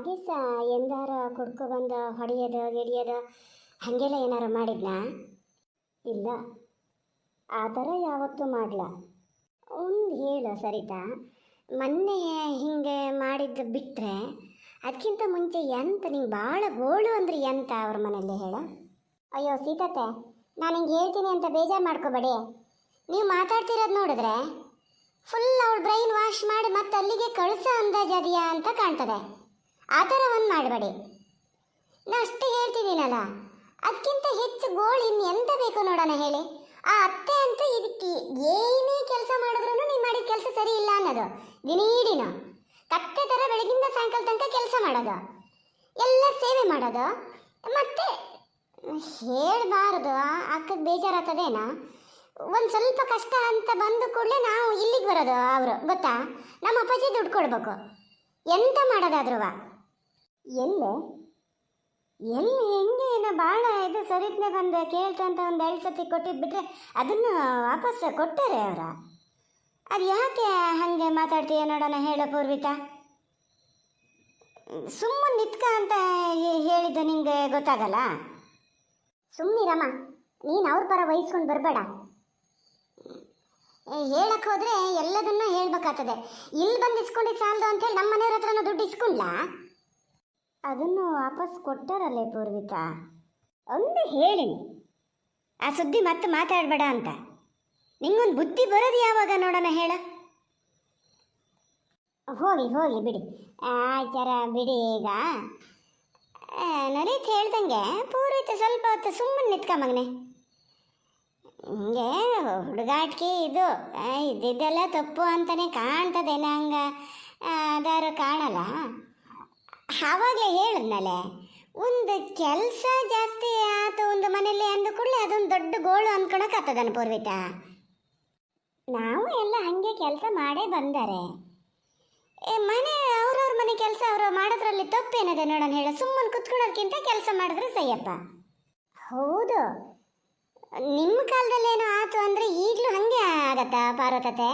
ಹಾಗೆ ಸ ಎಂದಾರ ಕುಡ್ಕೊ ಬಂದು ಹೊಡೆಯೋದು, ಗಿಡಿಯೋದು, ಹಾಗೆಲ್ಲ ಏನಾರು ಮಾಡಿದ್ನಾ? ಇಲ್ಲ. ಆ ಥರ ಯಾವತ್ತೂ ಮಾಡಲ? ಒಂದು ಹೇಳು ಸರಿತಾ. ಮೊನ್ನೆ ಹಿಂಗೆ ಮಾಡಿದ್ದು ಬಿಟ್ಟರೆ ಅದಕ್ಕಿಂತ ಮುಂಚೆ ಎಂತ ನಿಂಗೆ ಭಾಳ ಗೋಳು ಅಂದ್ರೆ ಎಂತ ಅವ್ರ ಮನೆಯಲ್ಲಿ ಹೇಳ? ಅಯ್ಯೋ ಸೀತತೆ, ನಾನು ಹಿಂಗೆ ಹೇಳ್ತೀನಿ ಅಂತ ಬೇಜಾರು ಮಾಡ್ಕೋಬೇಡಿ. ನೀವು ಮಾತಾಡ್ತಿರೋದು ನೋಡಿದ್ರೆ ಫುಲ್ ಅವ್ರು ಬ್ರೈನ್ ವಾಶ್ ಮಾಡಿ ಮತ್ತೆ ಅಲ್ಲಿಗೆ ಕಳಿಸೋ ಅಂದಾಜದಿಯಾ ಅಂತ ಕಾಣ್ತದೆ. ಆ ಥರ ಒಂದು ಮಾಡಬೇಡಿ. ನಾ ಅಷ್ಟು ಹೇಳ್ತಿದ್ದೀನಲ್ಲ. ಅದಕ್ಕಿಂತ ಹೆಚ್ಚು ಗೋಳ್ ಇನ್ನು ಎಂತ ಬೇಕು ನೋಡೋಣ ಹೇಳಿ. ಆ ಅತ್ತೆ ಅಂತ ಇದಕ್ಕೆ ಏನೇ ಕೆಲಸ ಮಾಡಿದ್ರು ನೀವು ಮಾಡಿದ ಕೆಲಸ ಸರಿ ಇಲ್ಲ ಅನ್ನೋದು. ದಿನೀಡಿನ ಕತ್ತೆ ಥರ ಬೆಳಗಿಂದ ಸಾಯಂಕಾಲ ತನಕ ಕೆಲಸ ಮಾಡೋದು. ಎಲ್ಲ ಸೇವೆ ಮಾಡೋದು. ಮತ್ತೆ ಹೇಳಬಾರ್ದು ಅಕ್ಕಗೆ ಬೇಜಾರಾಗ್ತದೇನಾ. ಒಂದು ಸ್ವಲ್ಪ ಕಷ್ಟ ಅಂತ ಬಂದ ಕೂಡಲೇ ನಾವು ಇಲ್ಲಿಗೆ ಬರೋದು ಅವರು, ಗೊತ್ತಾ? ನಮ್ಮ ಅಪ್ಪಾಜಿ ದುಡ್ಡು ಕೊಡಬೇಕು. ಎಂತ ಮಾಡೋದಾದ್ರೂ ಎಲ್ಲೇ? ಎಲ್ಲಿ? ಹೆಂಗೆ? ಏನೋ ಭಾಳ ಇದು ಸರಿತ್ನೆ ಬಂದು. ಕೇಳ್ತಾ ಅಂತ ಒಂದು ಎರಡು ಸತಿ ಕೊಟ್ಟಿದ್ದು ಬಿಟ್ಟರೆ ಅದನ್ನು ವಾಪಸ್ ಕೊಟ್ಟಾರೆ ಅವರ? ಅದು ಯಾಕೆ ಹಾಗೆ ಮಾತಾಡ್ತೀಯ ನೋಡೋಣ ಹೇಳ ಪೂರ್ವಿತ ಸುಮ್ಮನೆ ನಿತ್ಕ ಅಂತ ಹೇಳಿದ್ದು ನಿಂಗೆ ಗೊತ್ತಾಗಲ್ಲ? ಸುಮ್ಮನಿರಮ್ಮ ನೀನು ಅವ್ರ ಪರ ವಹಿಸ್ಕೊಂಡು ಬರಬೇಡ. ಹೇಳಕ್ಕೆ ಹೋದರೆ ಎಲ್ಲದನ್ನ ಹೇಳ್ಬೇಕಾಗ್ತದೆ. ಇಲ್ಲಿ ಬಂದು ಇಸ್ಕೊಂಡಿದ್ದು ಸಾಲದು ಅಂತೇಳಿ ನಮ್ಮ ಮನೆಯವ್ರ ಹತ್ರನೂ ದುಡ್ಡು ಇಸ್ಕೊಂಡ್ಲಾ? ಅದನ್ನು ವಾಪಸ್ ಕೊಟ್ಟಾರಲ್ಲೇ ಪೂರ್ವಿತಾ ಒಂದು ಹೇಳಿನಿ ಆ ಸುದ್ದಿ ಮತ್ತೆ ಮಾತಾಡಬೇಡ ಅಂತ. ನಿಂಗೊಂದು ಬುದ್ಧಿ ಬರೋದು ಯಾವಾಗ ನೋಡೋಣ ಹೇಳ. ಹೋಗಿ ಹೋಗಿ ಬಿಡಿ. ಆಚಾರ ಬಿಡಿ ಈಗ. ನರೀತ್ ಹೇಳ್ದಂಗೆ ಪೂರ್ವಿತ ಸ್ವಲ್ಪ ಹೊತ್ತು ಸುಮ್ಮನೆ ನಿತ್ಕ ಮಗನೆ. ಹಿಂಗೆ ಹುಡುಗಾಟಿಕೆ ಇದು ಇದ್ದಿದ್ದೆಲ್ಲ ತಪ್ಪು ಅಂತಲೇ ಕಾಣ್ತದೆ ನಂಗೆ ಅದಾರು ಕಾಣಲ್ಲ. ಆವಾಗಲೇ ಹೇಳಿದ್ನಲೆ ಒಂದು ಕೆಲಸ ಜಾಸ್ತಿ ಆತು ಒಂದು ಮನೆಯಲ್ಲಿ ಅಂದ ಕೂಡಲೇ ಅದೊಂದು ದೊಡ್ಡ ಗೋಳು ಅಂದ್ಕೊಳಕ್ಕಾಗ್ತದನ ಪೂರ್ವಿತ? ನಾವು ಎಲ್ಲ ಹಾಗೆ ಕೆಲಸ ಮಾಡೇ ಬಂದರೆ. ಏ, ಮನೆ, ಅವ್ರವ್ರ ಮನೆ ಕೆಲಸ ಅವರು ಮಾಡೋದ್ರಲ್ಲಿ ತಪ್ಪೇನಿದೆ ನೋಡೋಣ ಹೇಳ. ಸುಮ್ಮನೆ ಕುತ್ಕೊಳ್ಳೋದಕ್ಕಿಂತ ಕೆಲಸ ಮಾಡಿದ್ರೆ ಸಯ್ಯಪ್ಪ ಹೌದು. ನಿಮ್ಮ ಕಾಲದಲ್ಲೇನೋ ಆತು ಅಂದರೆ ಈಗಲೂ ಹಾಗೆ ಆಗತ್ತಾ ಪಾರ್ವತತೆ?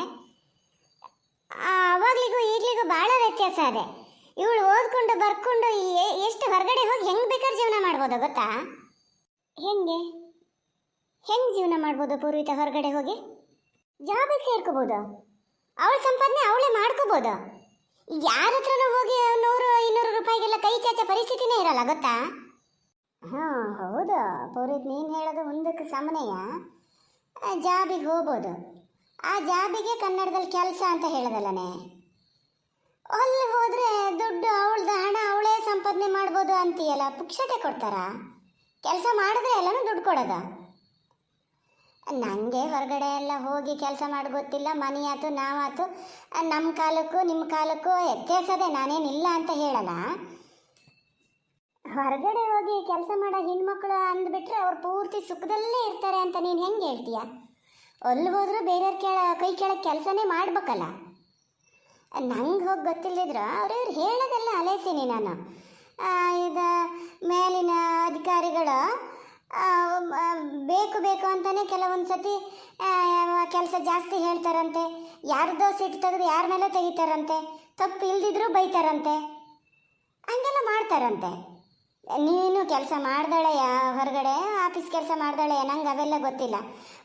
ಆವಾಗ್ಲಿಗೂ ಈಗಲಿಗೂ ಭಾಳ ವ್ಯತ್ಯಾಸ ಇದೆ ಇವಳು ಓದ್ಕೊಂಡು ಬರ್ಕೊಂಡು ಎಷ್ಟು ಹೊರಗಡೆ ಹೋಗಿ ಹೆಂಗೆ ಬೇಕಾದ್ರೆ ಜೀವನ ಮಾಡ್ಬೋದು ಗೊತ್ತಾ? ಹೆಂಗೆ? ಹೆಂಗೆ ಜೀವನ ಮಾಡ್ಬೋದು ಪೂರ್ವಿತ ಹೊರಗಡೆ ಹೋಗಿ? ಜಾಬಿಗೆ ಸೇರ್ಕೋಬೋದು? ಅವಳ ಸಂಪಾದನೆ ಅವಳೇ ಮಾಡ್ಕೋಬೋದು? ಯಾರ ಹತ್ರನೂ ಹೋಗಿ ನೂರು, ಇನ್ನೂರು ರೂಪಾಯಿಗೆಲ್ಲ ಕೈ ಚಾಚ ಪರಿಸ್ಥಿತಿನೇ ಇರಲ್ಲ ಗೊತ್ತಾ? ಹಾಂ, ಹೌದು. ಪೂರಿತ್ ನೀನು ಹೇಳೋದು ಮುಂದಕ್ಕೆ ಸಮನೆಯ ಜಾಬಿಗೆ ಹೋಗ್ಬೋದು. ಆ ಜಾಬಿಗೆ ಕನ್ನಡದಲ್ಲಿ ಕೆಲಸ ಅಂತ ಹೇಳೋದಲ್ಲನೇ? ಅಲ್ಲಿ ಹೋದ್ರೆ ದುಡ್ಡು ಅವಳದ ಹಣ ಅವಳೇ ಸಂಪಾದನೆ ಮಾಡ್ಬೋದು ಅಂತೀಯಲ್ಲ ಪುಕ್ಷತೆ ಕೊಡ್ತಾರಾ? ಕೆಲಸ ಮಾಡಿದ್ರೆ ಎಲ್ಲನೂ ದುಡ್ಡು ಕೊಡೋದ? ನನಗೆ ಹೊರಗಡೆ ಎಲ್ಲ ಹೋಗಿ ಕೆಲಸ ಮಾಡಿ ಗೊತ್ತಿಲ್ಲ, ಮನೆಯಾತು, ನಾವಾತು ನಮ್ಮ ಕಾಲಕ್ಕೂ ನಿಮ್ಮ ಕಾಲಕ್ಕೂ ವ್ಯತ್ಯಾಸದೆ, ನಾನೇನಿಲ್ಲ ಅಂತ ಹೇಳಲ್ಲ? ಹೊರಗಡೆ ಹೋಗಿ ಕೆಲಸ ಮಾಡೋ ಹೆಣ್ಮಕ್ಳು ಅಂದ್ಬಿಟ್ರೆ ಅವ್ರು ಪೂರ್ತಿ ಸುಖದಲ್ಲೇ ಇರ್ತಾರೆ ಅಂತ ನೀನು ಹೆಂಗೆ ಹೇಳ್ತೀಯ? ಅಲ್ಲಿ ಹೋದ್ರೂ ಬೇರೆಯವ್ರ ಕೈ ಕೆಳಗೆ ಕೆಲಸನೇ ಮಾಡ್ಬೇಕಲ್ಲ? ನಂಗೆ ಹೋಗಿ ಗೊತ್ತಿಲ್ಲದಿದ್ರು ಅವ್ರವ್ರು ಹೇಳೋದೆಲ್ಲ ಅಲೆಸೀನಿ ನಾನು. ಈಗ ಮೇಲಿನ ಅಧಿಕಾರಿಗಳು ಬೇಕು ಬೇಕು ಅಂತಲೇ ಕೆಲವೊಂದು ಸತಿ ಕೆಲಸ ಜಾಸ್ತಿ ಹೇಳ್ತಾರಂತೆ. ಯಾರ್ದೋ ಸಿಟ್ಟು ತೆಗೆದು ಯಾರ ಮೇಲೆ ತೆಗಿತಾರಂತೆ. ತಪ್ಪು ಇಲ್ದಿದ್ರೂ ಬೈತಾರಂತೆ. ಹಂಗೆಲ್ಲ ಮಾಡ್ತಾರಂತೆ. ನೀನು ಕೆಲಸ ಮಾಡ್ದಾಳೆಯ ಹೊರಗಡೆ, ಆಫೀಸ್ ಕೆಲಸ ಮಾಡ್ದಾಳೆಯ ನಂಗೆ ಅವೆಲ್ಲ ಗೊತ್ತಿಲ್ಲ.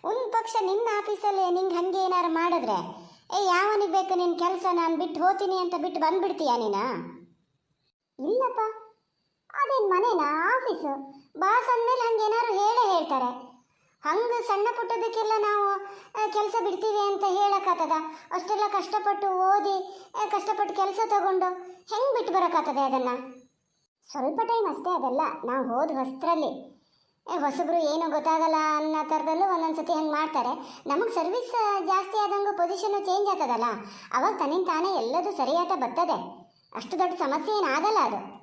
ಒಂದು ಪಕ್ಷ ನಿನ್ನ ಆಫೀಸಲ್ಲಿ ನಿಂಗೆ ಹಂಗೆ ಏನಾರು ಮಾಡಿದ್ರೆ ಏ, ಯಾವನಿಗೆ ಬೇಕು ನಿನ್ನ ಕೆಲಸ? ನಾನು ಬಿಟ್ಟು ಹೋತೀನಿ ಅಂತ ಬಿಟ್ಟು ಬಂದ್ಬಿಡ್ತೀಯಾ ನೀನು? ಇಲ್ಲಪ್ಪ. ಅದೇನು ಮನೇನಾ? ಆಫೀಸು. ಬಾಸ್ ಅಂದಮೇಲೆ ಹಂಗೆ ಏನಾದ್ರು ಹೇಳೇ ಹೇಳ್ತಾರೆ. ಹಂಗೆ ಸಣ್ಣ ಪುಟ್ಟದಕ್ಕೆಲ್ಲ ನಾವು ಕೆಲಸ ಬಿಡ್ತೀವಿ ಅಂತ ಹೇಳಕ್ಕಾಗ್ತದ ಅಷ್ಟೆಲ್ಲ ಕಷ್ಟಪಟ್ಟು ಓದಿ ಕಷ್ಟಪಟ್ಟು ಕೆಲಸ ತಗೊಂಡು ಹೆಂಗೆ ಬಿಟ್ಟು ಬರೋಕ್ಕಾಗ್ತದೆ ಅದನ್ನು? ಸ್ವಲ್ಪ ಟೈಮ್ ಅಷ್ಟೇ ಅದೆಲ್ಲ. ನಾವು ಹೋದ ಹೊಸದ್ರಲ್ಲಿ. ಹೊಸಬ್ರು ಏನೂ ಗೊತ್ತಾಗಲ್ಲ ಅನ್ನೋ ಥರದಲ್ಲೂ ಒಂದೊಂದು ಸತಿ ಹಂಗೆ ಮಾಡ್ತಾರೆ. ನಮಗೆ ಸರ್ವಿಸ್ ಜಾಸ್ತಿ ಆದಂಗೆ ಪೊಸಿಷನ್ನು ಚೇಂಜ್ ಆಗ್ತದಲ್ಲ? ಅವಾಗ ತನ್ನಿಂದ ತಾನೇ ಎಲ್ಲದೂ ಸರಿಯಾತ ಬರ್ತದೆ. ಅಷ್ಟು ದೊಡ್ಡ ಸಮಸ್ಯೆ ಏನಾಗಲ್ಲ ಅದು.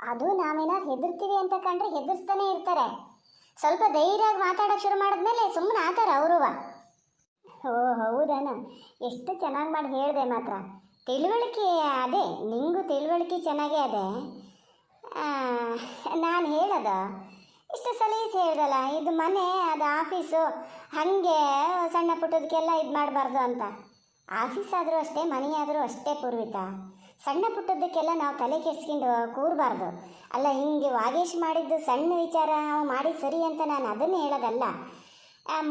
ಅದು ನಾವೇನಾದ್ರು ಹೆದರ್ತೀವಿ ಅಂತ ಕಂಡ್ರೆ ಹೆದರ್ಸ್ತಾನೆ ಇರ್ತಾರೆ. ಸ್ವಲ್ಪ ಧೈರ್ಯವಾಗಿ ಮಾತಾಡೋಕೆ ಶುರು ಮಾಡಿದ್ಮೇಲೆ ಸುಮ್ಮನೆ ಆತಾರೆ ಅವರು. ಓ, ಹೌದಾನ? ಎಷ್ಟು ಚೆನ್ನಾಗಿ ಮಾಡಿ ಹೇಳಿದೆ ಮಾತ್ರ. ತಿಳುವಳಿಕೆ ಅದೇ, ನಿಂಗೂ ತಿಳುವಳಿಕೆ ಚೆನ್ನಾಗೇ ಅದೇ. ನಾನು ಹೇಳೋದು ಇಷ್ಟು ಸಲೀಸ್ ಹೇಳ್ದಲ್ಲ ಇದು ಮನೆ, ಅದು ಆಫೀಸು, ಹಾಗೆ ಸಣ್ಣ ಪುಟ್ಟದಕ್ಕೆಲ್ಲ ಇದು ಮಾಡಬಾರ್ದು ಅಂತ. ಆಫೀಸ್ ಆದರೂ ಅಷ್ಟೇ, ಮನೆಯಾದರೂ ಅಷ್ಟೇ ಪೂರ್ವಿತ ಸಣ್ಣ ಪುಟ್ಟದಕ್ಕೆಲ್ಲ ನಾವು ತಲೆ ಕೆಡಿಸ್ಕೊಂಡು ಕೂರಬಾರ್ದು. ಅಲ್ಲ, ಹಿಂಗೆ ವಾಗೇಶ್ ಮಾಡಿದ್ದು ಸಣ್ಣ ವಿಚಾರ, ಅವು ಮಾಡಿ ಸರಿ ಅಂತ ನಾನು ಅದನ್ನೇ ಹೇಳೋದಲ್ಲ.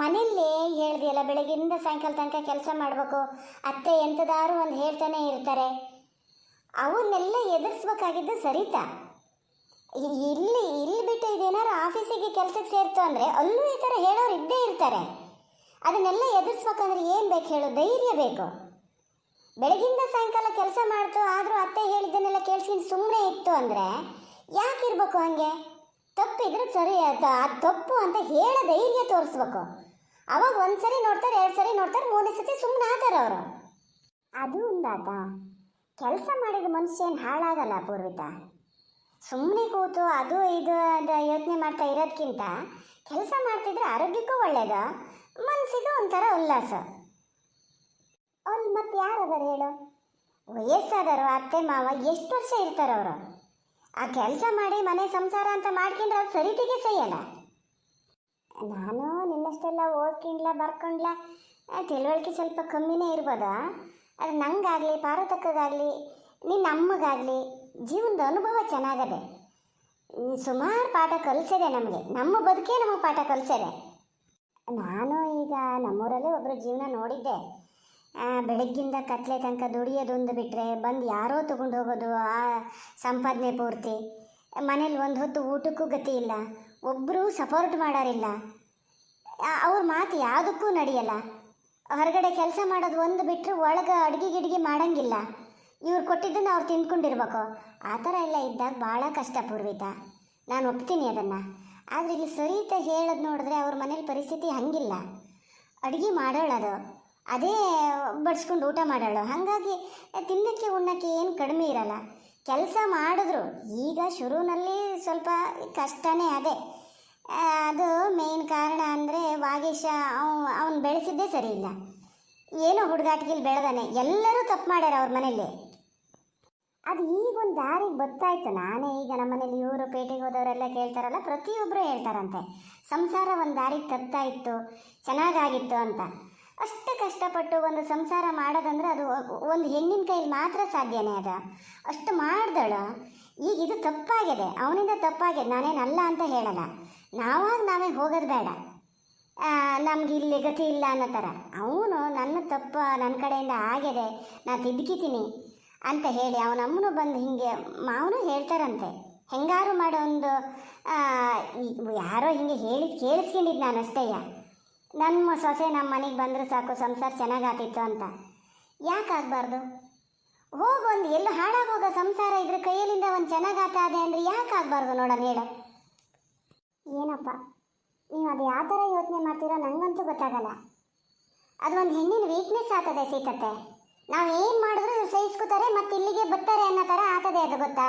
ಮನೆಯಲ್ಲಿ ಹೇಳ್ದಿಯಲ್ಲ ಬೆಳಗ್ಗಿಂದ ಸಾಯಂಕಾಲ ತನಕ ಕೆಲಸ ಮಾಡಬೇಕು, ಅತ್ತೆ ಎಂಥದಾರು ಒಂದು ಹೇಳ್ತಾನೆ ಇರ್ತಾರೆ. ಅವನ್ನೆಲ್ಲ ಎದುರಿಸ್ಬೇಕಾಗಿದ್ದು ಸರಿತಾ? ಇಲ್ಲಿ ಇಲ್ಲಿ ಬಿಟ್ಟು ಇದೇನಾರು ಆಫೀಸಿಗೆ ಕೆಲಸಕ್ಕೆ ಸೇರ್ತು ಅಂದರೆ ಅಲ್ಲೂ ಈ ಥರ ಹೇಳೋರು ಇದ್ದೇ ಇರ್ತಾರೆ. ಅದನ್ನೆಲ್ಲ ಎದುರಿಸ್ಬೇಕಂದ್ರೆ ಏನು ಬೇಕು ಹೇಳು? ಧೈರ್ಯ ಬೇಕು. ಬೆಳಗಿಂದ ಸಾಯಂಕಾಲ ಕೆಲಸ ಮಾಡ್ತು, ಆದರೂ ಅತ್ತೆ ಹೇಳಿದ್ದನ್ನೆಲ್ಲ ಕೇಳಿಸ್ಕೊಂಡು ಸುಮ್ಮನೆ ಇತ್ತು ಅಂದರೆ ಯಾಕಿರ್ಬೇಕು ಹಂಗೆ? ತಪ್ಪಿದ್ರೆ ಸರಿ, ಅದು ಆ ತಪ್ಪು ಅಂತ ಹೇಳ ಧೈರ್ಯ ತೋರಿಸ್ಬೇಕು. ಅವಾಗ ಒಂದು ಸರಿ ನೋಡ್ತಾರೆ ಎರಡು ಸರಿ ನೋಡ್ತಾರೆ, ಮೂರನೇ ಸತಿ ಸುಮ್ಮನೆ ಆತಾರೆ ಅವರು. ಅದು ಒಂದಾತ ಕೆಲಸ ಮಾಡಿದ ಮನುಷ್ಯ ಏನು ಹಾಳಾಗಲ್ಲ ಪೂರ್ವಿತ ಸುಮ್ಮನೆ ಕೂತು ಅದು ಇದು ಅಂತ ಯೋಚನೆ ಮಾಡ್ತಾ ಇರೋದಕ್ಕಿಂತ ಕೆಲಸ ಮಾಡ್ತಿದ್ರೆ ಆರೋಗ್ಯಕ್ಕೂ ಒಳ್ಳೇದು. ಮನಸ್ಸಿಗೂ ಒಂಥರ ಉಲ್ಲಾಸ. ಅವ್ರು ಮತ್ತೆ ಯಾರು ಹೇಳು? ವಯಸ್ಸಾದವರು, ಅತ್ತೆ, ಮಾವ, ಎಷ್ಟು ವರ್ಷ ಇರ್ತಾರೆ ಅವರು? ಆ ಕೆಲಸ ಮಾಡಿ ಮನೆ ಸಂಸಾರ ಅಂತ ಮಾಡ್ಕೊಂಡ್ರೆ ಅದು ಸರಿತಿಗೆ ಸೈಯಲ್ಲ ನಾನು ನಿನ್ನಷ್ಟೆಲ್ಲ ಓದ್ಕೊಂಡ್ಲ, ಬರ್ಕೊಂಡ್ಲ ತಿಳುವಳಿಕೆ ಸ್ವಲ್ಪ ಕಮ್ಮಿನೇ ಇರ್ಬೋದ? ಅದು ನಂಗಾಗಲಿ ಪಾರ್ವತಕ್ಕಾಗಲಿ ನಿನ್ನ ಅಮ್ಮಗಾಗಲಿ ಜೀವನದ ಅನುಭವ ಚೆನ್ನಾಗದೆ. ಸುಮಾರು ಪಾಠ ಕಲಿಸಿದೆ ನಮಗೆ. ನಮ್ಮ ಬದುಕೇ ನಮಗೆ ಪಾಠ ಕಲಿಸಿದೆ. ನಾನು ಈಗ ನಮ್ಮೂರಲ್ಲೇ ಒಬ್ಬರು ಜೀವನ ನೋಡಿದ್ದೆ. ಬೆಳಗ್ಗಿಂದ ಕತ್ಲೆ ತನಕ ದುಡಿಯೋದೊಂದು ಬಿಟ್ಟರೆ ಬಂದು ಯಾರೋ ತೊಗೊಂಡು ಹೋಗೋದು, ಆ ಸಂಪಾದನೆ ಪೂರ್ತಿ. ಮನೇಲಿ ಒಂದು ಹೊತ್ತು ಊಟಕ್ಕೂ ಗತಿ ಇಲ್ಲ. ಒಬ್ಬರು ಸಪೋರ್ಟ್ ಮಾಡೋರಿಲ್ಲ. ಅವ್ರ ಮಾತು ಯಾವುದಕ್ಕೂ ನಡೆಯಲ್ಲ. ಹೊರಗಡೆ ಕೆಲಸ ಮಾಡೋದು ಒಂದು ಬಿಟ್ಟರೆ ಒಳಗೆ ಅಡುಗೆ ಗಿಡ್ಗೆ ಮಾಡಂಗಿಲ್ಲ. ಇವ್ರು ಕೊಟ್ಟಿದ್ದನ್ನು ಅವ್ರು ತಿಂದ್ಕೊಂಡಿರ್ಬೇಕು ಆ ಥರ ಎಲ್ಲ ಇದ್ದಾಗ ಭಾಳ ಕಷ್ಟ ಪೂರ್ವಿತ. ನಾನು ಒಪ್ತೀನಿ ಅದನ್ನು. ಆದರೆ ಇಲ್ಲಿ ಸರಿತ ಹೇಳೋದು ನೋಡಿದ್ರೆ ಅವ್ರ ಮನೇಲಿ ಪರಿಸ್ಥಿತಿ ಹಂಗಿಲ್ಲ. ಅಡುಗೆ ಮಾಡೋಳದು ಅದೇ. ಬಡಿಸ್ಕೊಂಡು ಊಟ ಮಾಡೋಳು. ಹಾಗಾಗಿ ತಿನ್ನಕ್ಕೆ ಉಣ್ಣಕ್ಕೆ ಏನು ಕಡಿಮೆ ಇರಲ್ಲ. ಕೆಲಸ ಮಾಡಿದ್ರು. ಈಗ ಶುರುವಿನಲ್ಲಿ ಸ್ವಲ್ಪ ಕಷ್ಟನೇ ಅದೇ. ಅದು ಮೇನ್ ಕಾರಣ ಅಂದರೆ ವಾಗೇಶ ಅವ, ಅವನು ಬೆಳೆಸಿದ್ದೇ ಸರಿ ಇಲ್ಲ. ಏನೋ ಹುಡುಗಾಟಿಗೆಲ್ಲಿ ಬೆಳೆದಾನೆ. ಎಲ್ಲರೂ ತಪ್ಪು ಮಾಡ್ಯಾರ ಅವ್ರ ಮನೇಲಿ. ಅದು ಈಗೊಂದು ದಾರಿಗೆ ಬರ್ತಾಯಿತ್ತು ನಾನೇ ಈಗ ನಮ್ಮ ಮನೇಲಿ ಇವರು ಪೇಟೆಗೆ ಹೋದವರೆಲ್ಲ ಕೇಳ್ತಾರಲ್ಲ ಪ್ರತಿಯೊಬ್ಬರು ಹೇಳ್ತಾರಂತೆ. ಸಂಸಾರ ಒಂದು ದಾರಿಗೆ ತಗ್ತಾ ಇತ್ತು ಚೆನ್ನಾಗಾಗಿತ್ತು ಅಂತ. ಅಷ್ಟು ಕಷ್ಟಪಟ್ಟು ಒಂದು ಸಂಸಾರ ಮಾಡೋದಂದ್ರೆ ಅದು ಒಂದು ಹೆಣ್ಣಿನ ಕೈಯಲ್ಲಿ ಮಾತ್ರ ಸಾಧ್ಯನೇ ಅದು. ಅಷ್ಟು ಮಾಡ್ದಳು. ಈಗ ಇದು ತಪ್ಪಾಗಿದೆ. ಅವನಿಂದ ತಪ್ಪಾಗಿದೆ. ನಾನೇನಲ್ಲ ಅಂತ ಹೇಳಲ್ಲ. ನಾವಾಗ ನಾವೇ ಹೋಗೋದು ಬೇಡ. ನಮ್ಗೆ ಇಲ್ಲಿ ಗತಿ ಇಲ್ಲ ಅನ್ನೋ ಥರ ಅವನು ನನ್ನ ತಪ್ಪು, ನನ್ನ ಕಡೆಯಿಂದ ಆಗಿದೆ. ನಾನು ತಿದ್ಕಿತೀನಿ. ಅಂತ ಹೇಳಿ ಅವನಮ್ಮನು ಬಂದು ಹಿಂಗೆ, ಮಾವನು ಹೇಳ್ತಾರಂತೆ. ಹೆಂಗಾರು ಮಾಡೋ ಒಂದು ಯಾರೋ ಹಿಂಗೆ ಹೇಳಿ ಕೇಳಿಸ್ಕೊಂಡಿದ್ದು ನಾನು ಅಷ್ಟೇಯ ನಮ್ಮ ಸೊಸೆ ನಮ್ಮ ಮನೆಗೆ ಬಂದರೂ ಸಾಕು, ಸಂಸಾರ ಚೆನ್ನಾಗಾತಿತ್ತು ಅಂತ. ಯಾಕಾಗಬಾರ್ದು? ಹೋಗು ಒಂದು, ಎಲ್ಲ ಹಾಳಾಗೋಗ ಸಂಸಾರ ಇದ್ರ ಕೈಯಲ್ಲಿಂದ ಒಂದು ಚೆನ್ನಾಗಾತ ಅದೆ ಅಂದರೆ ಯಾಕಾಗಬಾರ್ದು ನೋಡೋಣ ಹೇಳು. ಏನಪ್ಪ, ನೀವು ಅದು ಯಾವ ಥರ ಯೋಚನೆ ಮಾಡ್ತೀರೋ ನನಗಂತೂ ಗೊತ್ತಾಗಲ್ಲ. ಅದು ಒಂದು ಹೆಣ್ಣಿನ ವೀಕ್ನೆಸ್ ಆಗ್ತದೆ ಸೀತತ್ತೆ. ನಾವು ಏನು ಮಾಡಿದ್ರು ಸಹಿಸ್ಕೋತಾರೆ, ಮತ್ತೆ ಇಲ್ಲಿಗೆ ಬರ್ತಾರೆ ಅನ್ನೋ ಥರ ಆತದೆ ಅದು ಗೊತ್ತಾ?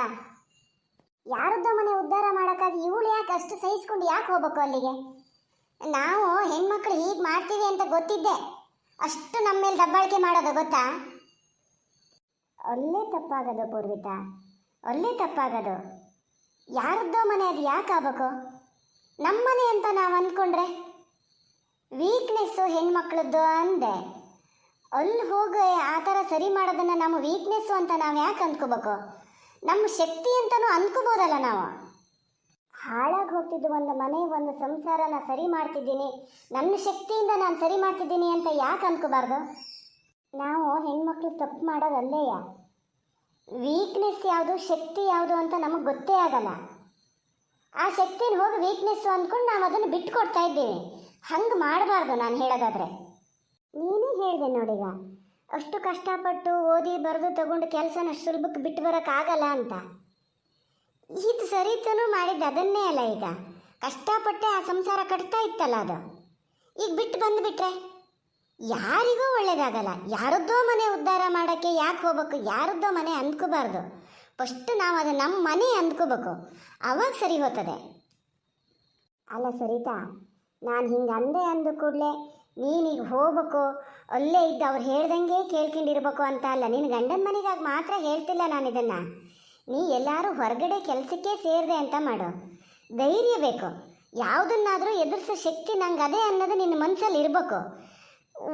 ಯಾರದ್ದೋ ಮನೆ ಉದ್ಧಾರ ಮಾಡೋಕ್ಕಾಗಿ ಇವಳು ಯಾಕೆ ಅಷ್ಟು ಸಹಿಸ್ಕೊಂಡು ಯಾಕೆ ಹೋಗ್ಬೇಕು ಅಲ್ಲಿಗೆ? ನಾವು ಹೆಣ್ಮಕ್ಳು ಹೀಗೆ ಮಾಡ್ತೀವಿ ಅಂತ ಗೊತ್ತಿದ್ದೆ. ಅಷ್ಟು ನಮ್ಮ ಮೇಲೆ ದಬ್ಬಾಳಿಕೆ ಮಾಡೋದು ಗೊತ್ತಾ? ಅಲ್ಲೇ ತಪ್ಪಾಗೋದು ಪೂರ್ವಿತ, ಅಲ್ಲೇ ತಪ್ಪಾಗೋದು. ಯಾರದ್ದೋ ಮನೆ ಅದು ಯಾಕೆ ಆಗ್ಬೇಕು? ನಮ್ಮನೆ ಅಂತ ನಾವು ಅಂದ್ಕೊಂಡ್ರೆ ವೀಕ್ನೆಸ್ಸು ಹೆಣ್ಮಕ್ಳದ್ದು ಅಂದೆ. ಅಲ್ಲಿ ಹೋಗಿ ಆ ಥರ ಸರಿ ಮಾಡೋದನ್ನು ನಮ್ಮ ವೀಕ್ನೆಸ್ಸು ಅಂತ ನಾವು ಯಾಕೆ ಅಂದ್ಕೋಬೇಕು? ನಮ್ಮ ಶಕ್ತಿ ಅಂತಲೂ ಅಂದ್ಕೋಬೋದಲ್ಲ ನಾವು. ಹಾಳಾಗಿ ಹೋಗ್ತಿದ್ದು ಒಂದು ಮನೆ, ಒಂದು ಸಂಸಾರನ ಸರಿ ಮಾಡ್ತಿದ್ದೀನಿ. ನನ್ನ ಶಕ್ತಿಯಿಂದ ನಾನು ಸರಿ ಮಾಡ್ತಿದ್ದೀನಿ ಅಂತ ಯಾಕೆ ಅಂದ್ಕೋಬಾರ್ದು? ನಾವು ಹೆಣ್ಮಕ್ಳು ತಪ್ಪು ಮಾಡೋದು ಅಲ್ಲೇಯ ವೀಕ್ನೆಸ್ ಯಾವುದು, ಶಕ್ತಿ ಯಾವುದು ಅಂತ ನಮಗೆ ಗೊತ್ತೇ ಆಗಲ್ಲ. ಆ ಶಕ್ತಿನ ಹೋಗಿ ವೀಕ್ನೆಸ್ಸು ಅಂದ್ಕೊಂಡು ನಾವು ಅದನ್ನು ಬಿಟ್ಕೊಡ್ತಾ ಇದ್ದೀವಿ. ಹಂಗೆ ಮಾಡಬಾರ್ದು ನಾನು ಹೇಳೋದಾದ್ರೆ. ನೀನೇ ಹೇಳಿದೆ ನೋಡಿಗ, ಅಷ್ಟು ಕಷ್ಟಪಟ್ಟು ಓದಿ ಬರೆದು ತಗೊಂಡು ಕೆಲಸನ ಸುಲಭಕ್ಕೆ ಬಿಟ್ಟು ಬರೋಕ್ಕಾಗಲ್ಲ ಅಂತ. ಇದು ಸರಿತನೂ ಮಾಡಿದ್ದು ಅದನ್ನೇ ಅಲ್ಲ ಈಗ. ಕಷ್ಟಪಟ್ಟೆ ಆ ಸಂಸಾರ ಕಟ್ತಾ ಇತ್ತಲ್ಲ ಅದು. ಈಗ ಬಿಟ್ಟು ಬಂದುಬಿಟ್ರೆ? ಯಾರಿಗೂ ಒಳ್ಳೇದಾಗಲ್ಲ. ಯಾರದ್ದೋ ಮನೆ ಉದ್ಧಾರ ಮಾಡೋಕ್ಕೆ ಯಾಕೆ ಹೋಗ್ಬೇಕು? ಯಾರದ್ದೋ ಮನೆ ಅಂದ್ಕೋಬಾರ್ದು. ಫಸ್ಟ್ ನಾವು ಅದು ನಮ್ಮ ಮನೆ ಅಂದ್ಕೋಬೇಕು. ಅವಾಗ ಸರಿ ಹೋಗ್ತದೆ ಅಲ್ಲ ಸರಿತಾ, ನಾನು ಹಿಂಗೆ ಅಂದೆ ಅಂದ ಕೂಡಲೇ ನೀನೀಗ ಹೋಗ್ಬೇಕು. ಅಲ್ಲೇ ಇದ್ದ ಅವ್ರು ಹೇಳ್ದಂಗೆ ಕೇಳ್ಕೊಂಡಿರ್ಬೇಕು ಅಂತ ಅಲ್ಲ. ನಿನ್ನ ಗಂಡನ ಮನೆಗಾಗಿ ಮಾತ್ರ ಹೇಳ್ತಿಲ್ಲ ನಾನು ಇದನ್ನು. ನೀ ಎಲ್ಲರೂ ಹೊರಗಡೆ ಕೆಲಸಕ್ಕೆ ಸೇರಿದೆ ಅಂತ ಮಾಡು. ಧೈರ್ಯ ಬೇಕು. ಯಾವುದನ್ನಾದರೂ ಎದುರಿಸೋ ಶಕ್ತಿ ನಂಗೆ ಅದೇ ಅನ್ನೋದು ನಿನ್ನ ಮನಸ್ಸಲ್ಲಿ ಇರಬೇಕು.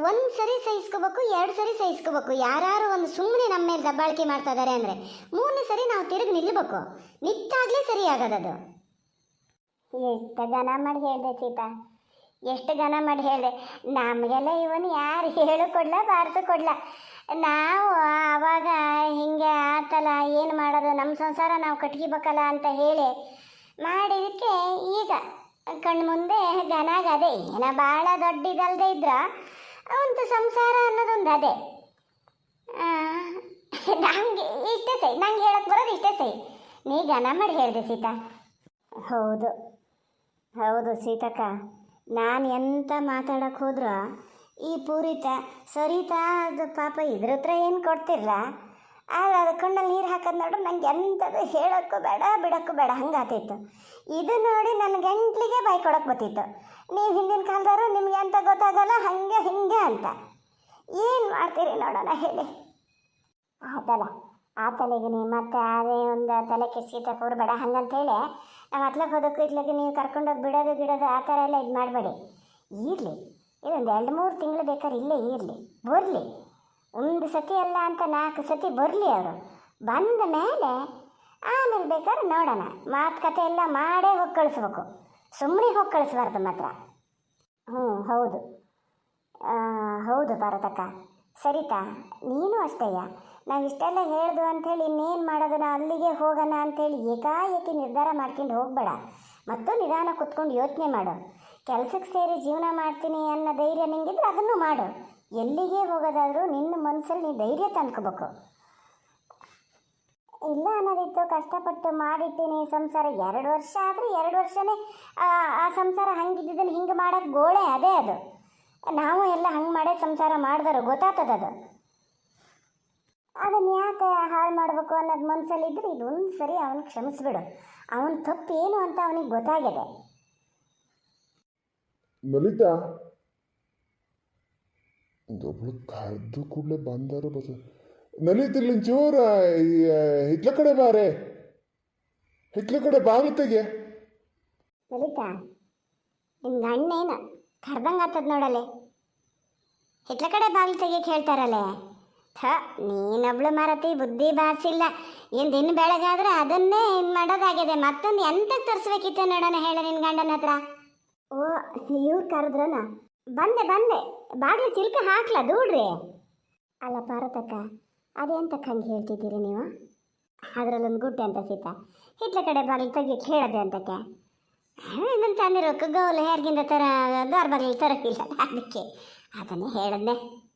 ಒಂದು ಸರಿ ಸಹಿಸ್ಕೋಬೇಕು, ಎರಡು ಸರಿ ಸಹಿಸ್ಕೋಬೇಕು. ಯಾರು ಒಂದು ಸುಮ್ಮನೆ ನಮ್ಮ ಮೇಲೆ ದಬ್ಬಾಳಿಕೆ ಮಾಡ್ತಾ ಇದ್ದಾರೆ ಅಂದರೆ ಮೂರನೇ ಸರಿ ನಾವು ತಿರುಗಿ ನಿಲ್ಲಬೇಕು ನಿಂತಾಗಲೇ ಸರಿ ಆಗೋದದು. ಎಷ್ಟು ಜನ ಮಾಡಿ ಹೇಳಿದೆ ಸೀತಾ. ಎಷ್ಟು ಜನ ಮಾಡಿ ಹೇಳಿದೆ, ನಮಗೆಲ್ಲ ಇವನು ಯಾರು ಹೇಳು ಕೊಡ್ಲ, ಬಾರಿಸು ಕೊಡ್ಲ. ನಾವು ಆವಾಗ ಹಿಂಗೆ ಆತಲ್ಲ, ಏನು ಮಾಡೋದು ನಮ್ಮ ಸಂಸಾರ ನಾವು ಕಟ್ಗಿಬೇಕಲ್ಲ ಅಂತ ಹೇಳಿ ಮಾಡಿದಕ್ಕೆ ಈಗ ಕಣ್ಣು ಮುಂದೆ ಘನಾಗ ಅದೇ ಏನ ಭಾಳ ದೊಡ್ಡದಲ್ದೇ ಇದ್ರ ಒಂದು ಸಂಸಾರ ಅನ್ನೋದೊಂದು ಅದೇ. ನಂಗೆ ಇಷ್ಟೇ ಸೈ, ನಂಗೆ ಹೇಳಕ್ಕೆ ಬರೋದು ಇಷ್ಟೇ ಸೈ. ನೀ ಘನ ಮಾಡಿ ಹೇಳಿದೆ ಸೀತಾ. ಹೌದು ಹೌದು ಸೀತಕ್ಕ. ನಾನು ಎಂತ ಮಾತಾಡಕ್ಕೆ ಹೋದ್ರೂ, ಈ ಪೂರಿತ ಸರಿತಾ ಅದು ಪಾಪ ಇದ್ರ ಹತ್ರ ಏನು ಕೊಡ್ತಿರಲ್ಲ ಆದ್ರೆ ಅದು ಕಣ್ಣಲ್ಲಿ ನೀರು ಹಾಕೋದು ನೋಡ್ರಿ ನಂಗೆ ಎಂಥದ್ದು ಹೇಳೋಕ್ಕೂ ಬೇಡ, ಬಿಡೋಕ್ಕೂ ಬೇಡ ಹಂಗಾತಿತ್ತು ಇದು ನೋಡಿ ನನ್ನ ಗಂಟ್ಲಿಗೆ ಬಾಯಿ ಕೊಡಕ್ಕೆ ಬರ್ತಿತ್ತು. ನೀವು ಹಿಂದಿನ ಕಾಲದವರು ನಿಮಗೆ ಅಂತ ಗೊತ್ತಾಗಲ್ಲ, ಹಾಗೆ, ಹಿಂಗೆ ಅಂತ. ಏನು ಮಾಡ್ತೀರಿ ನೋಡೋಣ ಹೇಳಿ. ಆತಲ್ಲ ಆ ತಲೆಗೆ ನೀವು ಮತ್ತೆ ಅದೇ ಒಂದು ತಲೆ ಕೆಸಿತ ಕೂರ್ಬೇಡ ಹಂಗಂತೇಳಿ ನಾವು ಹತ್ಲಕ್ಕೆ ಹೋದಕ್ಕೂ ಇಟ್ಲಕ್ಕೆ ನೀವು ಕರ್ಕೊಂಡೋಗಿ ಬಿಡೋದು ಗಿಡೋದು ಆ ಥರ ಎಲ್ಲ ಇದು ಮಾಡಬೇಡಿ. ಇರಲಿ, ಇದೊಂದು ಎರಡು ಮೂರು ತಿಂಗಳು ಬೇಕಾದ್ರೆ ಇಲ್ಲೇ ಇರಲಿ, ಬರಲಿ. ಒಂದು ಸತಿ ಅಲ್ಲ ಅಂತ ನಾಲ್ಕು ಸತಿ ಬರಲಿ ಅವರು. ಬಂದ ಮೇಲೆ ಆಮೇಲೆ ಬೇಕಾದ್ರೆ ನೋಡೋಣ. ಮಾತುಕತೆ ಎಲ್ಲ ಮಾಡೇ ಹೋಗಿ ಕಳಿಸ್ಬೇಕು. ಸುಮ್ಮನೆ ಹೋಗಿ ಕಳಿಸ್ಬಾರ್ದು ಮಾತ್ರ. ಹ್ಞೂ, ಹೌದು. ಹೌದು ಭಾರತಕ್ಕ. ಸರಿತಾ, ನೀನು ಅಷ್ಟೇಯ? ನಾವು ಇಷ್ಟೆಲ್ಲ ಹೇಳ್ದು ಅಂಥೇಳಿ ಇನ್ನೇನು ಮಾಡೋದು ನಾ ಅಲ್ಲಿಗೆ ಹೋಗೋಣ ಅಂಥೇಳಿ ಏಕಾಏಕಿ ನಿರ್ಧಾರ ಮಾಡ್ಕೊಂಡು ಹೋಗಬೇಡ. ಮತ್ತು ನಿಧಾನ ಕುತ್ಕೊಂಡು ಯೋಚನೆ ಮಾಡು. ಕೆಲಸಕ್ಕೆ ಸೇರಿ ಜೀವನ ಮಾಡ್ತೀನಿ ಅನ್ನೋ ಧೈರ್ಯ ನಿಂಗಿದ್ರೆ ಅದನ್ನು ಮಾಡು. ಎಲ್ಲಿಗೆ ಹೋಗೋದಾದರೂ ನಿನ್ನ ಮನಸ್ಸಲ್ಲಿ ನೀ ಧೈರ್ಯ ತಂದ್ಕೋಬೇಕು. ಇಲ್ಲ ಅನ್ನೋದಿತ್ತು, ಕಷ್ಟಪಟ್ಟು ಮಾಡಿಟ್ಟಿನಿ ಸಂಸಾರ. ಎರಡು ವರ್ಷ ಆದರೆ ಎರಡು ವರ್ಷನೇ ಆ ಸಂಸಾರ ಹಂಗಿದ್ದದನ್ನು ಹಿಂಗೆ ಮಾಡೋಕ್ಕೆ ಗೋಳೆ ಅದೇ ಅದು. ನಾವು ಎಲ್ಲ ಹಂಗೆ ಮಾಡೇ ಸಂಸಾರ ಮಾಡಿದಾರೋ ಗೊತ್ತಾಗ್ತದ ಅದು ಅದನ್ನು ಯಾಕೆ ಹಾಳು ಮಾಡಬೇಕು ಅನ್ನೋದು ಮನಸ್ಸಲ್ಲಿದ್ದರೆ ಇದು ಒಂದು ಸರಿ ಅವನಿಗೆ ಕ್ಷಮಿಸ್ಬಿಡು. ಅವನ ತಪ್ಪು ಏನು ಅಂತ ಅವನಿಗೆ ಗೊತ್ತಾಗಿದೆ ಲಲಿತಾ? ಒಬ್ಬಳು ಕರೆದು ಕೂಡಲೇ ಬಂದಾರ ಬಸ ನಲಿತಿರ್ಲಿ ಚೂರ ಹಿತ್ಲ ಕಡೆ ಬಾರೆ ಹಿತ್ಲ ಕಡೆ ಬಾಗಿಲು ತೆಗೆ ಲಲಿತಾ ಅಣ್ಣ ಗಣ್ಣೇನು ಕರ್ದಂಗೆ ಆಗ್ತದ ನೋಡಲೆ. ಹಿತ್ಲ ಕಡೆ ಬಾಗಿಲು ತೆಗಿಯಕ್ಕೆ ಹೇಳ್ತಾರಲ್ಲೇ ಥ, ನೀನೊಬ್ಳು ಮಾರತಿ ಬುದ್ಧಿ ಬಾಸಿಲ್ಲ. ಏನು ದಿನ ಬೆಳಗಾದ್ರೆ ಅದನ್ನೇ ಇನ್ ಮಾಡೋದಾಗಿದೆ. ಮತ್ತೊಂದು ಎಂತಕ್ಕೆ ತರಿಸ್ಬೇಕಿತ್ತು ನೋಡೋಣ ಹೇಳ ನಿನ್ನ ಗಂಡನ ಹತ್ರ. ಓ, ಇವ್ರು ಕರೆದ್ರನ? ಬಂದೆ ಬಂದೆ. ಬಾಗಿಲು ಚಿಲ್ಕ ಹಾಕ್ಲ, ದೂಡ್ರಿ. ಅಲ್ಲ ಪಾರತಕ್ಕ ಅದೆಂತಕ್ಕೆ ಹಂಗೆ ಹೇಳ್ತಿದ್ದೀರಿ ನೀವು? ಅದರಲ್ಲೊಂದು ಗುಟ್ಟೆ ಅಂತ ಸೀತಾ. ಹಿತ್ಲ ಕಡೆ ಬಾಗಿಲು ತೆಗಿಯಕ್ಕೆ ಹೇಳದೆ ಅಂತಕ್ಕೆ. ನನ್ನ ತಂದಿರೋಕ್ಕೆ ಗೌಲ ಯಾರಿಗಿಂದ ತರ ದಾರ್ ಬಾಗಿಲು ತರಕ್ಕಿಲ್ಲ ಅದಕ್ಕೆ. ಅದನ್ನೇ ಹೇಳದ್ನೆ.